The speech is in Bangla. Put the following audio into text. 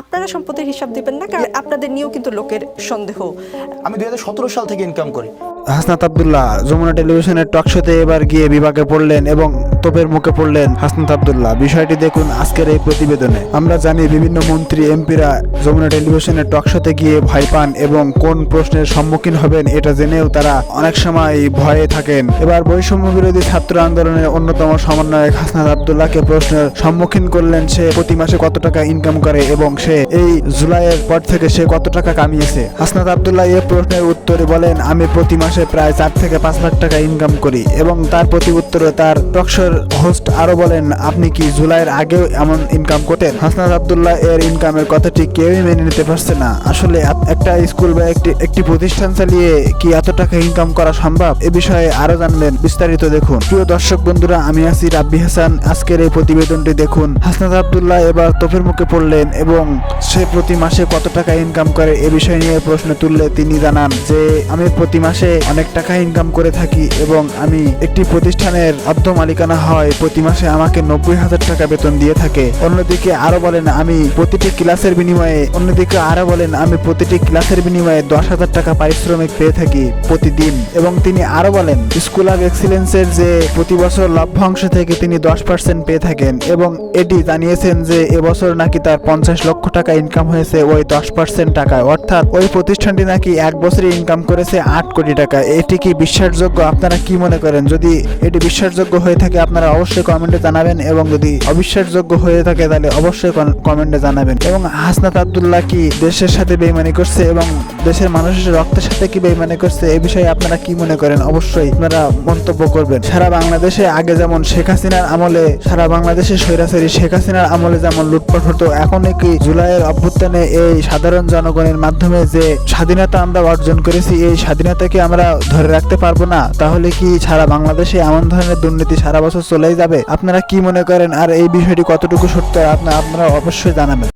আপনারা সম্পদের হিসাব দিবেন না, কারণ আপনাদের নিয়েও কিন্তু লোকের সন্দেহ। আমি দুই হাজার সতেরো সাল থেকে ইনকাম করি। হাসনাত আবদুল্লাহ যমুনা টেলিভিশনের টক শোতে এবার গিয়ে বিভাগে পড়লেন এবং তোপের মুখে পড়লেন হাসনাত আবদুল্লাহ। বিষয়টি দেখুন আজকের এই প্রতিবেদনে। আমরা জানি বিভিন্ন মন্ত্রী, এমপিরা যমুনা টেলিভিশনের টক শোতে গিয়ে ভয় পান এবং কোন প্রশ্নের সম্মুখীন হবেন এটা জেনেও তারা অনেক সময় ভয়ে থাকেন। এবার বৈষম্য বিরোধী ছাত্র আন্দোলনের অন্যতম সমন্বয়ক হাসনাত আবদুল্লাহকে প্রশ্নের সম্মুখীন করলেন সে, প্রতি মাসে কত টাকা ইনকাম করে এবং সে, এই জুলাইয়ের পর থেকে সে কত টাকা কামিয়েছে? হাসনাত আবদুল্লাহ এ প্রশ্নের উত্তরে বলেন, আমি প্রতি মাসে প্রায় চার থেকে পাঁচ লাখ টাকা ইনকাম করি এবং তার প্রতি উত্তরে তার টকশোর হোস্ট আরও বলেন, আপনি কি জুলাইয়ের আগেও এমন ইনকাম করতেন? হাসনাত আবদুল্লাহ এর ইনকামের কথাটি কেউই মেনে নিতে পারছে না। আসলে একটা স্কুল বা একটি একটি প্রতিষ্ঠান চালিয়ে কি এত টাকা ইনকাম করা সম্ভব? এ বিষয়ে আরও জানবেন, বিস্তারিত দেখুন। প্রিয় দর্শক বন্ধুরা, আমি আছি রাব্বি হাসান। আজকের এই প্রতিবেদনটি দেখুন। হাসনাত আবদুল্লাহ এবার তোপের মুখে পড়লেন এবং সে প্রতি মাসে কত টাকা ইনকাম করে এ বিষয় নিয়ে প্রশ্ন তুললে তিনি জানান যে, আমি প্রতি মাসে অনেক টাকা ইনকাম করে থাকি এবং আমি একটি প্রতিষ্ঠানের অর্ধ মালিকানা হয়, প্রতি মাসে আমাকে নব্বই হাজার টাকা বেতন দিয়ে থাকে। অন্যদিকে আরও বলেন, আমি প্রতিটি ক্লাসের বিনিময়ে, অন্যদিকে আরও বলেন, আমি প্রতিটি ক্লাসের বিনিময়ে দশ হাজার টাকা পারিশ্রমিক পেয়ে থাকি প্রতিদিন। এবং তিনি আরও বলেন, স্কুল অফ এক্সিলেন্সের যে প্রতি বছর লভ্যাংশ থেকে তিনি দশ পার্সেন্ট পেয়ে থাকেন এবং এটি জানিয়েছেন যে এবছর নাকি তার পঞ্চাশ লক্ষ টাকা ইনকাম হয়েছে ওই দশ পার্সেন্ট টাকায়। অর্থাৎ ওই প্রতিষ্ঠানটি নাকি এক বছরে ইনকাম করেছে আট কোটি টাকা। এটি কি বিশ্বাসযোগ্য? আপনারা কি মনে করেন? যদি এটি বিশ্বাসযোগ্য হয়ে থাকে, আপনারা অবশ্যই কমেন্টে জানাবেন এবং যদি অবিশ্বাসযোগ্য হয়ে থাকে, তাহলে অবশ্যই কমেন্টে জানাবেন। এবং হাসনাত আবদুল্লাহ কি দেশের সাথে বেইমানি করছে এবং দেশের মানুষের রক্তের সাথে কি বেইমানি করছে, এ বিষয়ে আপনারা কি মনে করেন? অবশ্যই আপনারা মন্তব্য করবেন। সারা বাংলাদেশে আগে যেমন শেখ হাসিনার আমলে, সারা বাংলাদেশে স্বৈরাচারী শেখ হাসিনার আমলে যেমন লুটপাট হতো, এখন কি জুলাইয়ের অভ্যুত্থানে এই সাধারণ জনগণের মাধ্যমে যে স্বাধীনতা আমরা অর্জন করেছি, এই স্বাধীনতাকে আমরা ধরে রাখতে পারব না, তাহলে কি সারা বাংলাদেশে এমন ধরনের দুর্নীতি সারা বছর চলেই যাবে? আপনারা কি মনে করেন? আর এই বিষয়টি কতটুকু সত্য আপনারা আপনারা অবশ্যই জানাবেন।